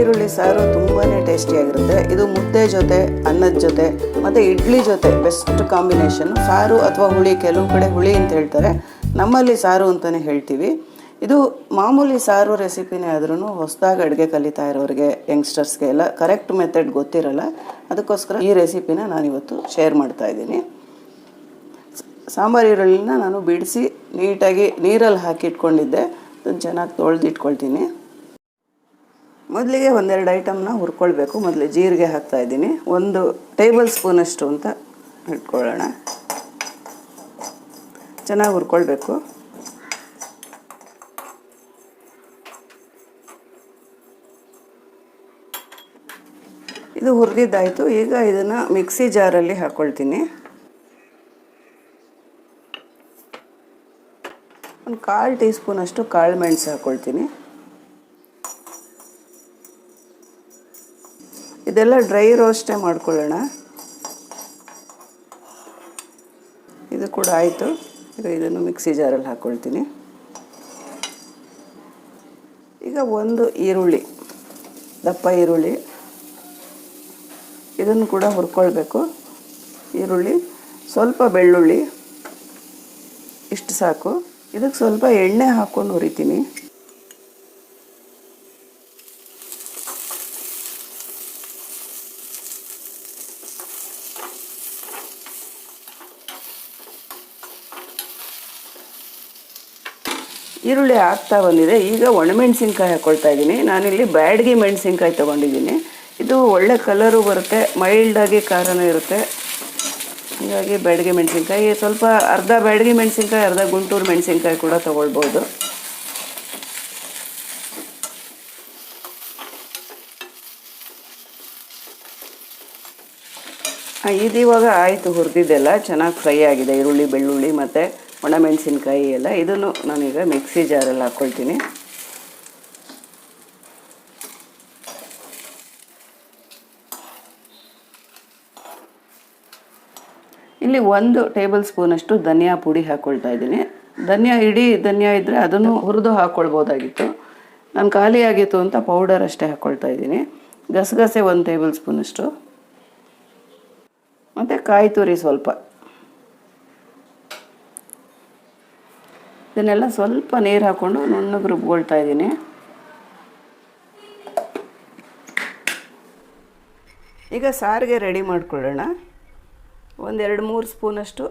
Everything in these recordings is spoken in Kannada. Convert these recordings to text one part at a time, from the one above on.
ಈರುಳ್ಳಿ ಸಾರು ತುಂಬಾ ಟೇಸ್ಟಿಯಾಗಿರುತ್ತೆ ಇದು ಮುದ್ದೆ ಜೊತೆ, ಅನ್ನದ ಜೊತೆ, ಮತ್ತು ಇಡ್ಲಿ ಜೊತೆ ಬೆಸ್ಟ್ ಕಾಂಬಿನೇಷನ್ ಸಾರು ಅಥವಾ ಹುಳಿ, ಕೆಲವು ಕಡೆ ಹುಳಿ ಅಂತ ಹೇಳ್ತಾರೆ. ನಮ್ಮಲ್ಲಿ ಸಾರು ಅಂತಲೇ ಹೇಳ್ತೀವಿ. ಇದು ಮಾಮೂಲಿ ಸಾರು ರೆಸಿಪಿನೇ ಆದ್ರೂ ಹೊಸದಾಗಿ ಅಡುಗೆ ಕಲಿತಾ ಇರೋರಿಗೆ ಯಂಗ್ಸ್ಟರ್ಸ್ಗೆ ಎಲ್ಲ ಕರೆಕ್ಟ್ ಮೆಥಡ್ ಗೊತ್ತಿರಲ್ಲ. ಅದಕ್ಕೋಸ್ಕರ ಈ ರೆಸಿಪಿನ ನಾನಿವತ್ತು ಶೇರ್ ಮಾಡ್ತಾ ಇದ್ದೀನಿ. ಸಾಂಬಾರು ಈರುಳ್ಳಿನ ನಾನು ಬಿಡಿಸಿ ನೀಟಾಗಿ ನೀರಲ್ಲಿ ಹಾಕಿ ಇಟ್ಕೊಂಡಿದ್ದೆ ಅದನ್ನು ಚೆನ್ನಾಗಿ ತೊಳೆದು ಇಟ್ಕೊಳ್ತೀನಿ ಮೊದಲಿಗೆ ಒಂದೆರಡು ಐಟಮ್ನ ಹುರ್ಕೊಳ್ಬೇಕು. ಮೊದಲು ಜೀರಿಗೆ ಹಾಕ್ತಾ ಇದ್ದೀನಿ. ಒಂದು ಟೇಬಲ್ ಸ್ಪೂನಷ್ಟು ಅಂತ ಇಟ್ಕೊಳ್ಳೋಣ ಚೆನ್ನಾಗಿ ಹುರ್ಕೊಳ್ಬೇಕು. ಇದು ಹುರಿದಿದ್ದಾಯಿತು. ಈಗ ಇದನ್ನು ಮಿಕ್ಸಿ ಜಾರಲ್ಲಿ ಹಾಕ್ಕೊಳ್ತೀನಿ ಒಂದು ಕಾಲು ಟೀ ಸ್ಪೂನಷ್ಟು ಕಾಳು ಮೆಣಸು ಹಾಕ್ಕೊಳ್ತೀನಿ ಇದೆಲ್ಲ ಡ್ರೈ ರೋಸ್ಟೇ ಮಾಡ್ಕೊಳ್ಳೋಣ. ಇದು ಕೂಡ ಆಯಿತು. ಈಗ ಇದನ್ನು ಮಿಕ್ಸಿ ಜಾರಲ್ಲಿ ಹಾಕ್ಕೊಳ್ತೀನಿ ಈಗ ಒಂದು ಈರುಳ್ಳಿ, ದಪ್ಪ ಈರುಳ್ಳಿ. ಇದನ್ನು ಕೂಡ ಹುರ್ಕೊಳ್ಬೇಕು. ಈರುಳ್ಳಿ, ಸ್ವಲ್ಪ ಬೆಳ್ಳುಳ್ಳಿ, ಇಷ್ಟು ಸಾಕು. ಇದಕ್ಕೆ ಸ್ವಲ್ಪ ಎಣ್ಣೆ ಹಾಕ್ಕೊಂಡು ಹುರಿತೀನಿ. ಈರುಳ್ಳಿ ಆಗ್ತಾ ಬಂದಿದೆ. ಈಗ ಒಣಮೆಣಸಿನ್ಕಾಯಿ ಹಾಕ್ಕೊಳ್ತಾ ಇದ್ದೀನಿ. ನಾನಿಲ್ಲಿ ಬ್ಯಾಡ್ಗೆ ಮೆಣಸಿನ್ಕಾಯಿ ತೊಗೊಂಡಿದ್ದೀನಿ. ಇದು ಒಳ್ಳೆ ಕಲರು ಬರುತ್ತೆ ಮೈಲ್ಡಾಗಿ ಖಾರನೂ ಇರುತ್ತೆ. ಹೀಗಾಗಿ ಬ್ಯಾಡ್ಗೆ ಮೆಣಸಿನ್ಕಾಯಿ, ಸ್ವಲ್ಪ ಅರ್ಧ ಬ್ಯಾಡ್ಗೆ ಮೆಣಸಿನ್ಕಾಯಿ, ಅರ್ಧ ಗುಂಟೂರು ಮೆಣಸಿನ್ಕಾಯಿ ಕೂಡ ತೊಗೊಳ್ಬೋದು. ಇದು ಇವಾಗ ಆಯಿತು, ಹುರಿದಿದ್ದೆಲ್ಲ. ಚೆನ್ನಾಗಿ ಫ್ರೈ ಆಗಿದೆ, ಈರುಳ್ಳಿ, ಬೆಳ್ಳುಳ್ಳಿ ಮತ್ತು ಒಣಮೆಣಸಿನ್ಕಾಯಿ ಎಲ್ಲ ಇದನ್ನು ನಾನೀಗ ಮಿಕ್ಸಿ ಜಾರಲ್ಲಿ ಹಾಕ್ಕೊಳ್ತೀನಿ. ಇಲ್ಲಿ ಒಂದು ಟೇಬಲ್ ಸ್ಪೂನಷ್ಟು ಧನಿಯಾ ಪುಡಿ ಹಾಕ್ಕೊಳ್ತಾ ಇದ್ದೀನಿ. ಧನಿಯಾ ಇಡೀ ಧನಿಯಾ ಇದ್ದರೆ ಅದನ್ನು ಹುರಿದು ಹಾಕ್ಕೊಳ್ಬೋದಾಗಿತ್ತು ನಾನು ಖಾಲಿ ಆಗಿತ್ತು ಅಂತ ಪೌಡರ್ ಅಷ್ಟೇ ಹಾಕ್ಕೊಳ್ತಾ ಇದ್ದೀನಿ. ಗಸಗಸೆ ಒಂದು ಟೇಬಲ್ ಸ್ಪೂನಷ್ಟು. ಮತ್ತು ಕಾಯಿ ತುರಿ ಸ್ವಲ್ಪ. ಇದನ್ನೆಲ್ಲ ಸ್ವಲ್ಪ ನೀರು ಹಾಕ್ಕೊಂಡು ನುಣ್ಣಗೆ ರುಬ್ಕೊಳ್ತಾ ಇದ್ದೀನಿ. ಈಗ ಸಾರಿಗೆ ರೆಡಿ ಮಾಡಿಕೊಳ್ಳೋಣ. ಒಂದೆರಡು ಮೂರು ಸ್ಪೂನಷ್ಟು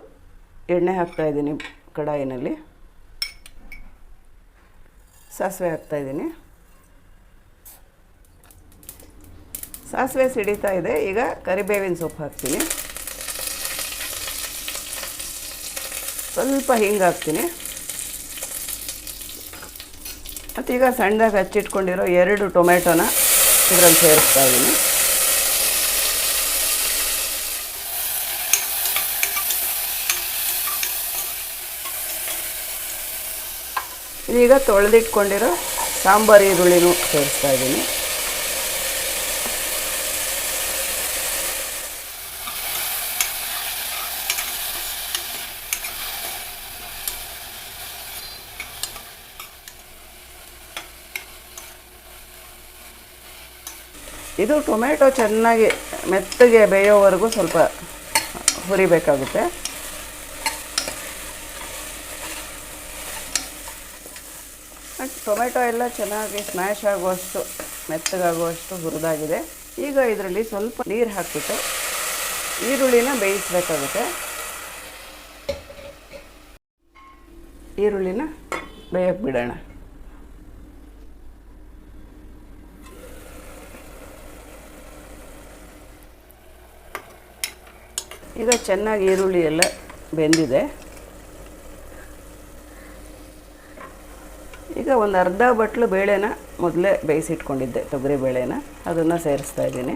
ಎಣ್ಣೆ ಹಾಕ್ತಾ ಇದ್ದೀನಿ ಕಡಾಯಿನಲ್ಲಿ. ಸಾಸಿವೆ ಹಾಕ್ತಾ ಇದ್ದೀನಿ. ಸಾಸಿವೆ ಸಿಡಿತಾ ಇದೆ. ಈಗ ಕರಿಬೇವಿನ ಸೊಪ್ಪು ಹಾಕ್ತೀನಿ. ಸ್ವಲ್ಪ ಹಿಂಗೆ ಹಾಕ್ತೀನಿ. ಮತ್ತೀಗ ಸಣ್ಣದಾಗಿ ಹಚ್ಚಿಟ್ಕೊಂಡಿರೋ ಎರಡು ಟೊಮೆಟೊನ ಇದರಲ್ಲಿ ಸೇರಿಸ್ತಾ ಇದ್ದೀನಿ ಇದೀಗ ತೊಳೆದಿಟ್ಕೊಂಡಿರೋ ಸಾಂಬಾರು ಈರುಳ್ಳಿನೂ ಸೇರಿಸ್ತಾ ಇದ್ದೀನಿ ಇದು ಟೊಮೆಟೊ ಚೆನ್ನಾಗಿ ಮೆತ್ತಗೆ ಬೇಯೋವರೆಗೂ ಸ್ವಲ್ಪ ಹುರಿಬೇಕಾಗುತ್ತೆ. ಟೊಮೆಟೊ ಎಲ್ಲ ಚೆನ್ನಾಗಿ ಸ್ಮ್ಯಾಶ್ ಆಗುವಷ್ಟು, ಮೆತ್ತಗಾಗುವಷ್ಟು ಹುರಿದಾಗಿದೆ. ಈಗ ಇದರಲ್ಲಿ ಸ್ವಲ್ಪ ನೀರು ಹಾಕಿಬಿಟ್ಟು ಈರುಳ್ಳಿನ ಬೇಯಿಸಬೇಕಾಗುತ್ತೆ. ಈರುಳ್ಳಿನ ಬೇಯಕ್ಕೆ ಬಿಡೋಣ. ಈಗ ಚೆನ್ನಾಗಿ ಈರುಳ್ಳಿ ಎಲ್ಲ ಬೆಂದಿದೆ. ಈಗ ಒಂದು ಅರ್ಧ ಬಟ್ಲು ಬೇಳೆನ ಮೊದಲೇ ಬೇಯಿಸಿಟ್ಕೊಂಡಿದ್ದೆ, ತೊಗರಿ ಬೇಳೆನ. ಅದನ್ನು ಸೇರಿಸ್ತಾ ಇದ್ದೀನಿ.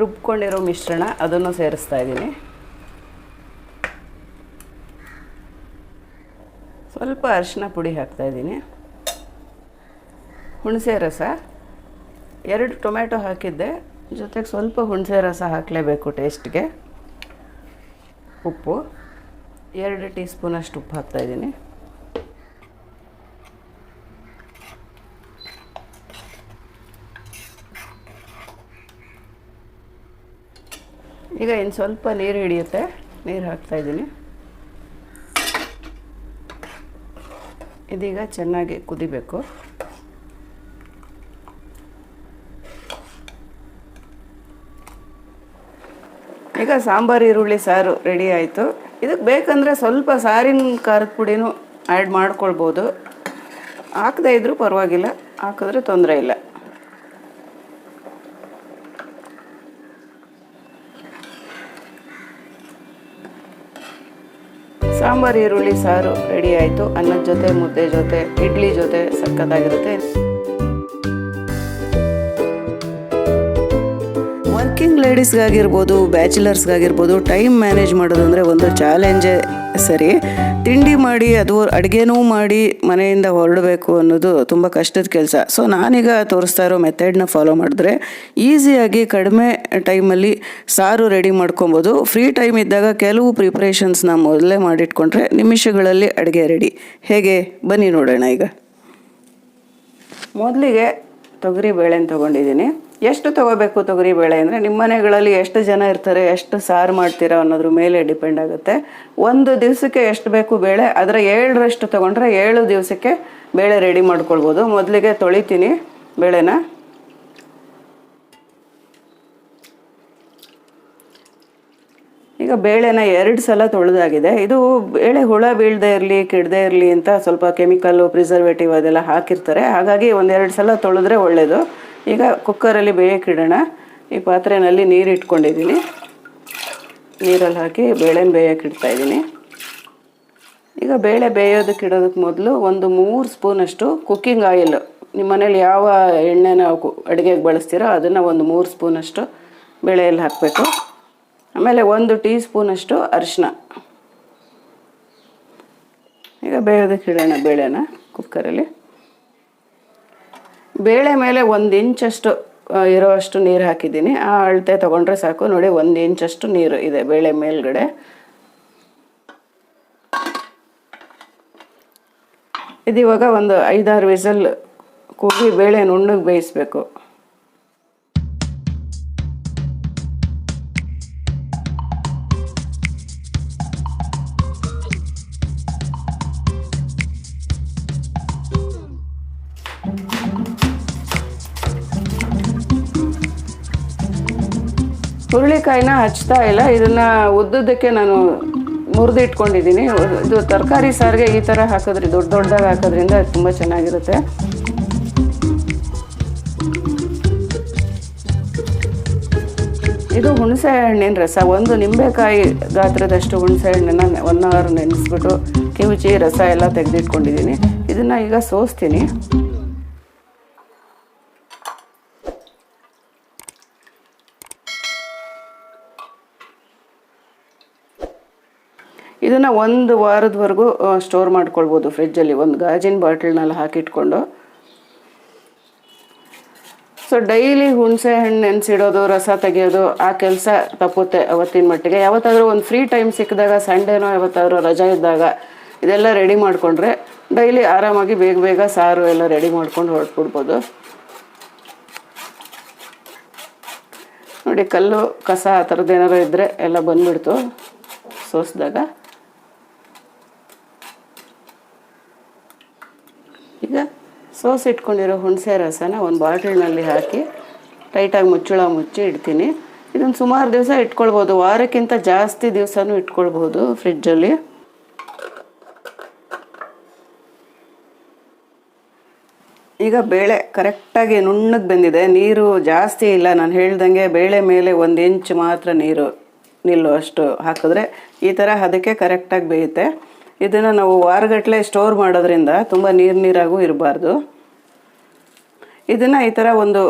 ರುಬ್ಕೊಂಡಿರೋ ಮಿಶ್ರಣ ಅದನ್ನು ಸೇರಿಸ್ತಾ ಇದ್ದೀನಿ. ಸ್ವಲ್ಪ ಅರಿಶಿನ ಪುಡಿ ಹಾಕ್ತಾಯಿದ್ದೀನಿ ಹುಣಸೆ ರಸ. ಎರಡು ಟೊಮ್ಯಾಟೊ ಹಾಕಿದ್ದೆ. ಜೊತೆಗೆ ಸ್ವಲ್ಪ ಹುಣಸೆ ರಸ ಹಾಕಲೇಬೇಕು ಟೇಸ್ಟ್ಗೆ. ಉಪ್ಪು. ಎರಡು ಟೀ ಸ್ಪೂನಷ್ಟು ಉಪ್ಪು ಹಾಕ್ತಾಯಿದ್ದೀನಿ ಈಗ ಇನ್ನು ಸ್ವಲ್ಪ ನೀರು ಹಿಡಿಯುತ್ತೆ. ನೀರು ಹಾಕ್ತಾಯಿದ್ದೀನಿ ಇದೀಗ ಚೆನ್ನಾಗಿ ಕುದಿಬೇಕು. ಈಗ ಸಾಂಬಾರು, ಈರುಳ್ಳಿ, ಸಾರು ರೆಡಿ ಆಯಿತು. ಇದಕ್ಕೆ ಬೇಕಂದರೆ ಸ್ವಲ್ಪ ಸಾರಿನ ಖಾರದ ಪುಡಿನೂ ಆ್ಯಡ್ ಮಾಡ್ಕೊಳ್ಬೋದು. ಹಾಕದೇ ಇದ್ದರೂ ಪರವಾಗಿಲ್ಲ, ಹಾಕಿದ್ರೆ ತೊಂದರೆ ಇಲ್ಲ. ಸಾಂಬಾರು ಈರುಳ್ಳಿ ಸಾರು ರೆಡಿ ಆಯಿತು. ಅನ್ನದ ಜೊತೆ ಮುದ್ದೆ ಜೊತೆ ಇಡ್ಲಿ ಜೊತೆ ಸಖತ್ತಾಗಿರುತ್ತೆ. ಲೇಡೀಸ್ಗಾಗಿರ್ಬೋದು, ಬ್ಯಾಚುಲರ್ಸ್ಗಾಗಿರ್ಬೋದು, ಟೈಮ್ ಮ್ಯಾನೇಜ್ ಮಾಡೋದು ಅಂದರೆ ಒಂದು ಚಾಲೆಂಜೇ ಸರಿ. ತಿಂಡಿ ಮಾಡಿ, ಅದು ಅಡುಗೆನೂ ಮಾಡಿ ಮನೆಯಿಂದ ಹೊರಡಬೇಕು ಅನ್ನೋದು ತುಂಬ ಕಷ್ಟದ ಕೆಲಸ. ಸೊ ನಾನೀಗ ತೋರಿಸ್ತಾ ಇರೋ ಮೆಥಡ್ನ ಫಾಲೋ ಮಾಡಿದ್ರೆ ಈಸಿಯಾಗಿ ಕಡಿಮೆ ಟೈಮಲ್ಲಿ ಸಾರು ರೆಡಿ ಮಾಡ್ಕೊಬೋದು. ಫ್ರೀ ಟೈಮ್ ಇದ್ದಾಗ ಕೆಲವು ಪ್ರಿಪ್ರೇಷನ್ಸ್ನ ಮೊದಲೇ ಮಾಡಿಟ್ಕೊಂಡ್ರೆ ನಿಮಿಷಗಳಲ್ಲಿ ಅಡುಗೆ ರೆಡಿ ಹೇಗೆ? ಬನ್ನಿ ನೋಡೋಣ ಈಗ. ಮೊದಲಿಗೆ ತೊಗರಿ ಬೇಳೆನ ತೊಗೊಂಡಿದ್ದೀನಿ. ಎಷ್ಟು ತೊಗೋಬೇಕು ತೊಗರಿ ಬೇಳೆ ಅಂದರೆ ನಿಮ್ಮ ಮನೆಗಳಲ್ಲಿ ಎಷ್ಟು ಜನ ಇರ್ತಾರೆ, ಎಷ್ಟು ಸಾರು ಮಾಡ್ತೀರಾ ಅನ್ನೋದ್ರ ಮೇಲೆ ಡಿಪೆಂಡ್ ಆಗುತ್ತೆ. ಒಂದು ದಿವಸಕ್ಕೆ ಎಷ್ಟು ಬೇಕು ಬೇಳೆ, ಅದರ ಏಳರಷ್ಟು ತೊಗೊಂಡ್ರೆ ಏಳು ದಿವಸಕ್ಕೆ ಬೇಳೆ ರೆಡಿ ಮಾಡ್ಕೊಳ್ಬೋದು. ಮೊದಲಿಗೆ ತೊಳಿತೀನಿ ಬೇಳೆನ. ಈಗ ಬೇಳೆನ ಎರಡು ಸಲ ತೊಳೆದಾಗಿದೆ. ಇದು ಬೇಳೆ ಹುಳ ಬೀಳದೆ ಇರಲಿ, ಕೆಡದೆ ಇರಲಿ ಅಂತ ಸ್ವಲ್ಪ ಕೆಮಿಕಲ್ಲು ಪ್ರಿಸರ್ವೇಟಿವ್ ಅದೆಲ್ಲ ಹಾಕಿರ್ತಾರೆ. ಹಾಗಾಗಿ ಒಂದೆರಡು ಸಲ ತೊಳೆದ್ರೆ ಒಳ್ಳೆಯದು ಈಗ ಕುಕ್ಕರಲ್ಲಿ ಬೇಯಕ್ಕಿಡೋಣ ಈ ಪಾತ್ರೆಯಲ್ಲಿ ನೀರು ಇಟ್ಕೊಂಡಿದ್ದೀನಿ. ನೀರಲ್ಲಿ ಹಾಕಿ ಬೇಳೆನ ಬೇಯಕ್ಕಿಡ್ತಾ ಇದ್ದೀನಿ. ಈಗ ಬೇಳೆ ಬೇಯೋದಕ್ಕೆ ಇಡೋದಕ್ಕೆ ಮೊದಲು ಒಂದು ಮೂರು ಸ್ಪೂನಷ್ಟು ಕುಕ್ಕಿಂಗ್ ಆಯಿಲ್, ನಿಮ್ಮ ಮನೇಲಿ ಯಾವ ಎಣ್ಣೆನ ಅಡುಗೆಗೆ ಬಳಸ್ತೀರೋ ಅದನ್ನು ಒಂದು ಮೂರು ಸ್ಪೂನಷ್ಟು ಬೇಳೆಯಲ್ಲಿ ಹಾಕಬೇಕು. ಆಮೇಲೆ ಒಂದು ಟೀ ಸ್ಪೂನಷ್ಟು ಅರಿಶಿನ. ಈಗ ಬೇಯೋದಕ್ಕೆ ಇಡೋಣ ಬೇಳೆನ ಕುಕ್ಕರಲ್ಲಿ. ಬೇಳೆ ಮೇಲೆ ಒಂದು ಇಂಚಷ್ಟು ಇರೋವಷ್ಟು ನೀರು ಹಾಕಿದ್ದೀನಿ. ಆ ಅಳತೆ ತೊಗೊಂಡ್ರೆ ಸಾಕು. ನೋಡಿ, ಒಂದು ಇಂಚಷ್ಟು ನೀರು ಇದೆ ಬೇಳೆ ಮೇಲ್ಗಡೆ. ಇದಿವಾಗ ಒಂದು ಐದಾರು ವಿಸಲ್ ಕೂಗಿ ಬೇಳೆ ನುಣ್ಣಗೆ ಬೇಯಿಸ್ಬೇಕು. ಹುರುಳಿಕಾಯಿನ ಹಚ್ತಾ ಇಲ್ಲ. ಇದನ್ನ ಉದ್ದುದಕ್ಕೆ ನಾನು ಮುರಿದು ಇಟ್ಕೊಂಡಿದ್ದೀನಿ. ಇದು ತರಕಾರಿ ಸಾರಿಗೆ ಈ ಥರ ಹಾಕಿದ್ರಿ, ದೊಡ್ಡ ದೊಡ್ಡದಾಗಿ ಹಾಕೋದ್ರಿಂದ ತುಂಬ ಚೆನ್ನಾಗಿರುತ್ತೆ. ಇದು ಹುಣಸೆ ಹಣ್ಣಿನ ರಸ. ಒಂದು ನಿಂಬೆಕಾಯಿ ಗಾತ್ರದಷ್ಟು ಹುಣಸೆ ಹಣ್ಣನ್ನು ಒನ್ ಅವರ್ ನೆನೆಸ್ಬಿಟ್ಟು ಕಿವುಚಿ ರಸ ಎಲ್ಲ ತೆಗೆದಿಟ್ಕೊಂಡಿದ್ದೀನಿ. ಇದನ್ನು ಈಗ ಸೋಸ್ತೀನಿ. ಇದನ್ನು ಒಂದು ವಾರದವರೆಗೂ ಸ್ಟೋರ್ ಮಾಡ್ಕೊಳ್ಬೋದು ಫ್ರಿಜ್ಜಲ್ಲಿ ಒಂದು ಗಾಜಿನ ಬಾಟಲ್ನಲ್ಲಿ ಹಾಕಿಟ್ಕೊಂಡು. ಸೊ ಡೈಲಿ ಹುಣಸೆ ಹಣ್ಣು ನೆನೆಸಿಡೋದು, ರಸ ತೆಗೆಯೋದು, ಆ ಕೆಲಸ ತಪ್ಪುತ್ತೆ ಅವತ್ತಿನ ಮಟ್ಟಿಗೆ. ಯಾವತ್ತಾದರೂ ಒಂದು ಫ್ರೀ ಟೈಮ್ ಸಿಕ್ಕಿದಾಗ ಸಂಡೇನೋ ಯಾವತ್ತಾದರೂ ರಜಾ ಇದ್ದಾಗ ಇದೆಲ್ಲ ರೆಡಿ ಮಾಡಿಕೊಂಡ್ರೆ ಡೈಲಿ ಆರಾಮಾಗಿ ಬೇಗ ಬೇಗ ಸಾರು ಎಲ್ಲ ರೆಡಿ ಮಾಡ್ಕೊಂಡು ಹೊರಟ್ಬಿಡ್ಬೋದು. ನೋಡಿ, ಕಲ್ಲು, ಕಸ ಆ ಥರದ್ದು ಏನಾರು ಇದ್ದರೆ ಎಲ್ಲ ಬಂದ್ಬಿಡ್ತು ಸೋಸಿದಾಗ. ಈಗ ಸೋಸ್ ಇಟ್ಕೊಂಡಿರೋ ಹುಣಸೆ ರಸನ ಒಂದು ಬಾಟಲ್ನಲ್ಲಿ ಹಾಕಿ ಟೈಟಾಗಿ ಮುಚ್ಚಳ ಮುಚ್ಚಿ ಇಡ್ತೀನಿ. ಇದನ್ನು ಸುಮಾರು ದಿವಸ ಇಟ್ಕೊಳ್ಬೋದು. ವಾರಕ್ಕಿಂತ ಜಾಸ್ತಿ ದಿವಸನೂ ಇಟ್ಕೊಳ್ಬೋದು ಫ್ರಿಜ್ಜಲ್ಲಿ ಈಗ ಬೇಳೆ ಕರೆಕ್ಟಾಗಿ ನುಣ್ಣಗೆ ಬಂದಿದೆ. ನೀರು ಜಾಸ್ತಿ ಇಲ್ಲ. ನಾನು ಹೇಳ್ದಂಗೆ ಬೇಳೆ ಮೇಲೆ ಒಂದು ಇಂಚ್ ಮಾತ್ರ ನೀರು ನಿಲ್ಲುವಷ್ಟು ಹಾಕಿದ್ರೆ ಈ ಥರ ಅದಕ್ಕೆ ಕರೆಕ್ಟಾಗಿ ಬೇಯುತ್ತೆ. ಇದನ್ನು ನಾವು ವಾರಗಟ್ಟಲೆ ಸ್ಟೋರ್ ಮಾಡೋದ್ರಿಂದ ತುಂಬ ನೀರು ನೀರಾಗೂ ಇರಬಾರ್ದು. ಇದನ್ನು ಈ ಥರ ಒಂದು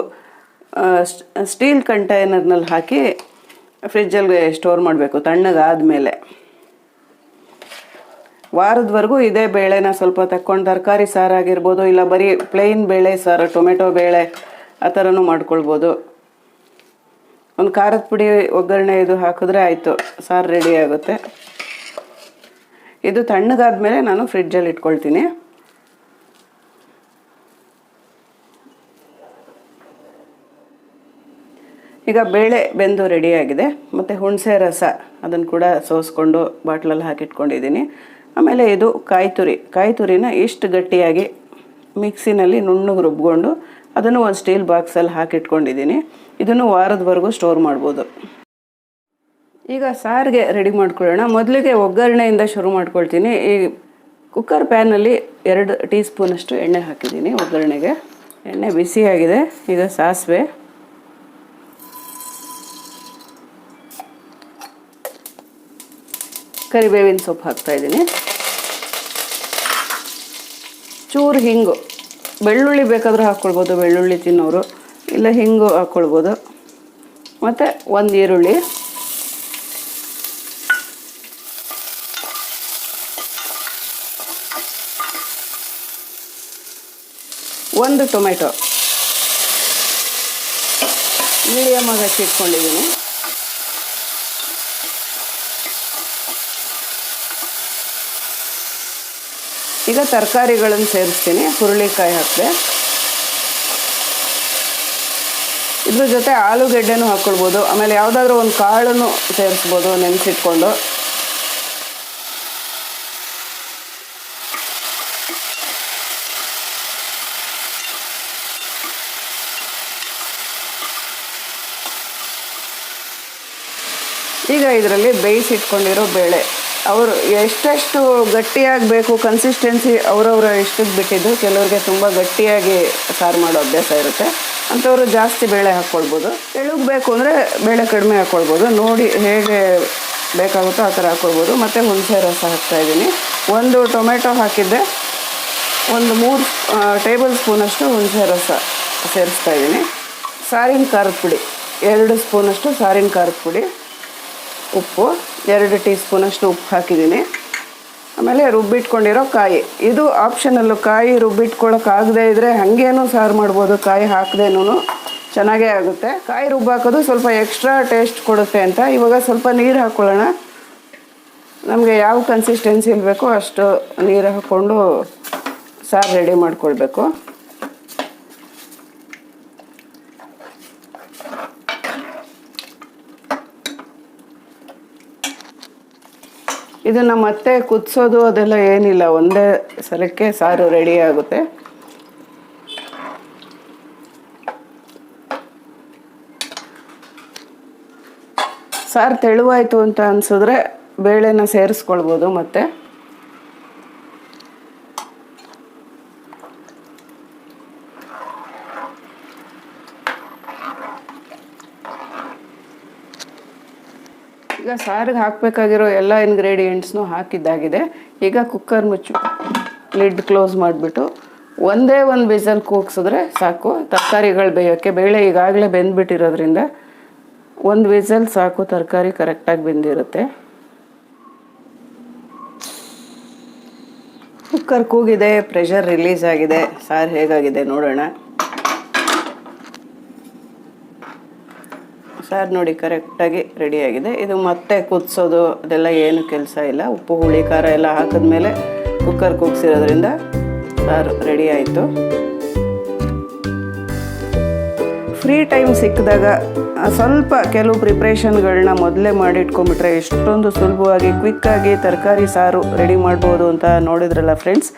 ಸ್ಟೀಲ್ ಕಂಟೈನರ್ನಲ್ಲಿ ಹಾಕಿ ಫ್ರಿಜ್ಜಲ್ಲಿ ಸ್ಟೋರ್ ಮಾಡಬೇಕು ತಣ್ಣಗಾದ ಮೇಲೆ ವಾರದವರೆಗೂ ಇದೇ ಬೇಳೆನ ಸ್ವಲ್ಪ ತಕ್ಕೊಂಡು ತರಕಾರಿ ಸಾರಾಗಿರ್ಬೋದು, ಇಲ್ಲ ಬರೀ ಪ್ಲೇನ್ ಬೇಳೆ ಸಾರು ಟೊಮೆಟೊ ಬೇಳೆ, ಆ ಥರನೂ ಮಾಡ್ಕೊಳ್ಬೋದು. ಒಂದು ಖಾರದ ಪುಡಿ ಒಗ್ಗರಣೆ ಇದು ಹಾಕಿದ್ರೆ ಆಯಿತು, ಸಾರು ರೆಡಿ ಆಗುತ್ತೆ. ಇದು ತಣ್ಣಗಾದ್ಮೇಲೆ ನಾನು ಫ್ರಿಡ್ಜಲ್ಲಿ ಇಟ್ಕೊಳ್ತೀನಿ. ಈಗ ಬೇಳೆ ಬೆಂದು ರೆಡಿಯಾಗಿದೆ. ಮತ್ತು ಹುಣಸೆ ರಸ ಅದನ್ನು ಕೂಡ ಸೋಸ್ಕೊಂಡು ಬಾಟ್ಲಲ್ಲಿ ಹಾಕಿಟ್ಕೊಂಡಿದ್ದೀನಿ. ಆಮೇಲೆ ಇದು ಕಾಯಿ ತುರಿ ಕಾಯಿ ತುರಿನ ಇಷ್ಟು ಗಟ್ಟಿಯಾಗಿ ಮಿಕ್ಸಿನಲ್ಲಿ ನುಣ್ಣಗೆ ರುಬ್ಕೊಂಡು ಅದನ್ನು ಒಂದು ಸ್ಟೀಲ್ ಬಾಕ್ಸಲ್ಲಿ ಹಾಕಿಟ್ಕೊಂಡಿದ್ದೀನಿ. ಇದನ್ನು ವಾರದವರೆಗೂ ಸ್ಟೋರ್ ಮಾಡ್ಬೋದು. ಈಗ ಸಾರಿಗೆ ರೆಡಿ ಮಾಡ್ಕೊಳ್ಳೋಣ. ಮೊದಲಿಗೆ ಒಗ್ಗರಣೆಯಿಂದ ಶುರು ಮಾಡ್ಕೊಳ್ತೀನಿ. ಈ ಕುಕ್ಕರ್ ಪ್ಯಾನಲ್ಲಿ ಎರಡು ಟೀ ಸ್ಪೂನಷ್ಟು ಎಣ್ಣೆ ಹಾಕಿದ್ದೀನಿ ಒಗ್ಗರಣೆಗೆ. ಎಣ್ಣೆ ಬಿಸಿಯಾಗಿದೆ. ಈಗ ಸಾಸಿವೆ. ಕರಿಬೇವಿನ ಸೊಪ್ಪು ಹಾಕ್ತಾಯಿದ್ದೀನಿ ಚೂರು ಹಿಂಗು. ಬೆಳ್ಳುಳ್ಳಿ ಬೇಕಾದರೂ ಹಾಕ್ಕೊಳ್ಬೋದು. ಬೆಳ್ಳುಳ್ಳಿ ತಿನ್ನೋರು. ಇಲ್ಲ ಹಿಂಗು ಹಾಕ್ಕೊಳ್ಬೋದು. ಮತ್ತು ಒಂದು ಈರುಳ್ಳಿ. ಒಂದು ಟೊಮೆಟೊ. ಮೀಡಿಯಮ್ ಆಗಿ ಹಚ್ಚಿಟ್ಕೊಂಡಿದ್ದೀನಿ ಈಗ ತರಕಾರಿಗಳನ್ನು ಸೇರಿಸ್ತೀನಿ. ಹುರುಳಿಕಾಯಿ ಹಾಕಿದೆ. ಇದ್ರ ಜೊತೆ ಆಲೂಗೆಡ್ಡೆನೂ ಹಾಕ್ಕೊಳ್ಬೋದು. ಆಮೇಲೆ ಯಾವುದಾದ್ರೂ ಒಂದು ಕಾಳನ್ನು ಸೇರಿಸ್ಬೋದು ನೆನೆಸಿಟ್ಕೊಂಡು. ಈಗ ಇದರಲ್ಲಿ ಬೇಯಿಸಿಟ್ಕೊಂಡಿರೋ ಬೇಳೆ. ಅವರು ಎಷ್ಟೆಷ್ಟು ಗಟ್ಟಿಯಾಗಬೇಕು ಕನ್ಸಿಸ್ಟೆನ್ಸಿ ಅವರವರ ಇಷ್ಟಕ್ಕೆ ಬಿಟ್ಟಿದ್ದು, ಕೆಲವ್ರಿಗೆ ತುಂಬ ಗಟ್ಟಿಯಾಗಿ ಸಾರು ಮಾಡೋ ಅಭ್ಯಾಸ ಇರುತ್ತೆ. ಅಂಥವ್ರು ಜಾಸ್ತಿ ಬೇಳೆ ಹಾಕ್ಕೊಳ್ಬೋದು. ಬೇಕು ಅಂದರೆ ಬೇಳೆ ಕಡಿಮೆ ಹಾಕ್ಕೊಳ್ಬೋದು. ನೋಡಿ ಹೇಗೆ ಬೇಕಾಗುತ್ತೋ ಆ ಥರ ಹಾಕ್ಕೊಳ್ಬೋದು. ಮತ್ತು ಹುಣಸೆ ರಸ ಹಾಕ್ತಾಯಿದ್ದೀನಿ ಒಂದು ಟೊಮೆಟೊ ಹಾಕಿದ್ದೆ. ಒಂದು ಮೂರು ಟೇಬಲ್ ಸ್ಪೂನಷ್ಟು ಹುಣಸೆ ರಸ ಸೇರಿಸ್ತಾ ಇದ್ದೀನಿ. ಸಾರಿನ ಖಾರದ ಪುಡಿ. ಎರಡು ಸ್ಪೂನಷ್ಟು ಸಾರಿನ ಖಾರದ ಪುಡಿ. ಉಪ್ಪು, ಎರಡು ಟೀ ಸ್ಪೂನಷ್ಟು ಉಪ್ಪು ಹಾಕಿದ್ದೀನಿ. ಆಮೇಲೆ ರುಬ್ಬಿಟ್ಕೊಂಡಿರೋ ಕಾಯಿ. ಇದು ಆಪ್ಷನಲ್ಲು ಕಾಯಿ ರುಬ್ಬಿಟ್ಕೊಳ್ಳೋಕ್ಕಾಗದೇ ಇದ್ದರೆ ಹಾಗೇನೂ ಸಾರು ಮಾಡ್ಬೋದು, ಕಾಯಿ ಹಾಕದೇನೂ ಚೆನ್ನಾಗೇ ಆಗುತ್ತೆ. ಕಾಯಿ ರುಬ್ಬಾಕೋದು ಸ್ವಲ್ಪ ಎಕ್ಸ್ಟ್ರಾ ಟೇಸ್ಟ್ ಕೊಡುತ್ತೆ ಅಂತ. ಇವಾಗ ಸ್ವಲ್ಪ ನೀರು ಹಾಕ್ಕೊಳ್ಳೋಣ ನಮಗೆ ಯಾವ ಕನ್ಸಿಸ್ಟೆನ್ಸಿ ಬೇಕೋ ಅಷ್ಟು ನೀರು ಹಾಕ್ಕೊಂಡು ಸಾರು ರೆಡಿ ಮಾಡ್ಕೊಳ್ಬೇಕು. ಇದನ್ನು ಮತ್ತೆ ಕುದಿಸೋದು ಅದೆಲ್ಲ ಏನಿಲ್ಲ, ಒಂದೇ ಸಲಕ್ಕೆ ಸಾರು ರೆಡಿ ಆಗುತ್ತೆ. ಸಾರು ತೆಳುವಾಯಿತು ಅಂತ ಅನ್ಸಿದ್ರೆ ಬೇಳೆನ ಸೇರಿಸ್ಕೊಳ್ಬೋದು ಮತ್ತೆ. ಈಗ ಸಾರಿಗೆ ಹಾಕಬೇಕಾಗಿರೋ ಎಲ್ಲ ಇಂಗ್ರೀಡಿಯೆಂಟ್ಸ್ನು ಹಾಕಿದ್ದಾಗಿದೆ. ಈಗ ಕುಕ್ಕರ್ ಮುಚ್ಚು ಲಿಡ್ ಕ್ಲೋಸ್ ಮಾಡಿಬಿಟ್ಟು ಒಂದೇ ಒಂದು ಬಿಸಲ್ ಕೂಗ್ಸಿದ್ರೆ ಸಾಕು. ತರಕಾರಿಗಳು ಬೇಯೋಕ್ಕೆ ಬೇಳೆ ಈಗಾಗಲೇ ಬೆಂದ್ಬಿಟ್ಟಿರೋದ್ರಿಂದ ಒಂದು ವಿಸಲ್ ಸಾಕು, ತರಕಾರಿ ಕರೆಕ್ಟಾಗಿ ಬೆಂದಿರುತ್ತೆ. ಕುಕ್ಕರ್ ಕೂಗಿದೆ ಪ್ರೆಷರ್ ರಿಲೀಸ್ ಆಗಿದೆ. ಸಾರು ಹೇಗಾಗಿದೆ ನೋಡೋಣ. ಸಾರು ನೋಡಿ ಕರೆಕ್ಟಾಗಿ ರೆಡಿಯಾಗಿದೆ ಇದು ಮತ್ತೆ ಕುದಿಸೋದು, ಅದೆಲ್ಲ ಏನು ಕೆಲಸ ಇಲ್ಲ. ಉಪ್ಪು, ಹುಳಿ, ಖಾರ ಎಲ್ಲ ಹಾಕಿದ್ಮೇಲೆ ಕುಕ್ಕರ್ ಕುಗ್ಸಿರೋದ್ರಿಂದ ಸಾರು ರೆಡಿ ಆಯಿತು. ಫ್ರೀ ಟೈಮ್ ಸಿಕ್ಕಿದಾಗ ಸ್ವಲ್ಪ ಕೆಲವು ಪ್ರಿಪ್ರೇಷನ್ಗಳನ್ನ ಮೊದಲೇ ಮಾಡಿಟ್ಕೊಂಬಿಟ್ರೆ ಎಷ್ಟೊಂದು ಸುಲಭವಾಗಿ ಕ್ವಿಕ್ಕಾಗಿ ತರಕಾರಿ ಸಾರು ರೆಡಿ ಮಾಡ್ಬೋದು ಅಂತ ನೋಡಿದ್ರಲ್ಲ ಫ್ರೆಂಡ್ಸ್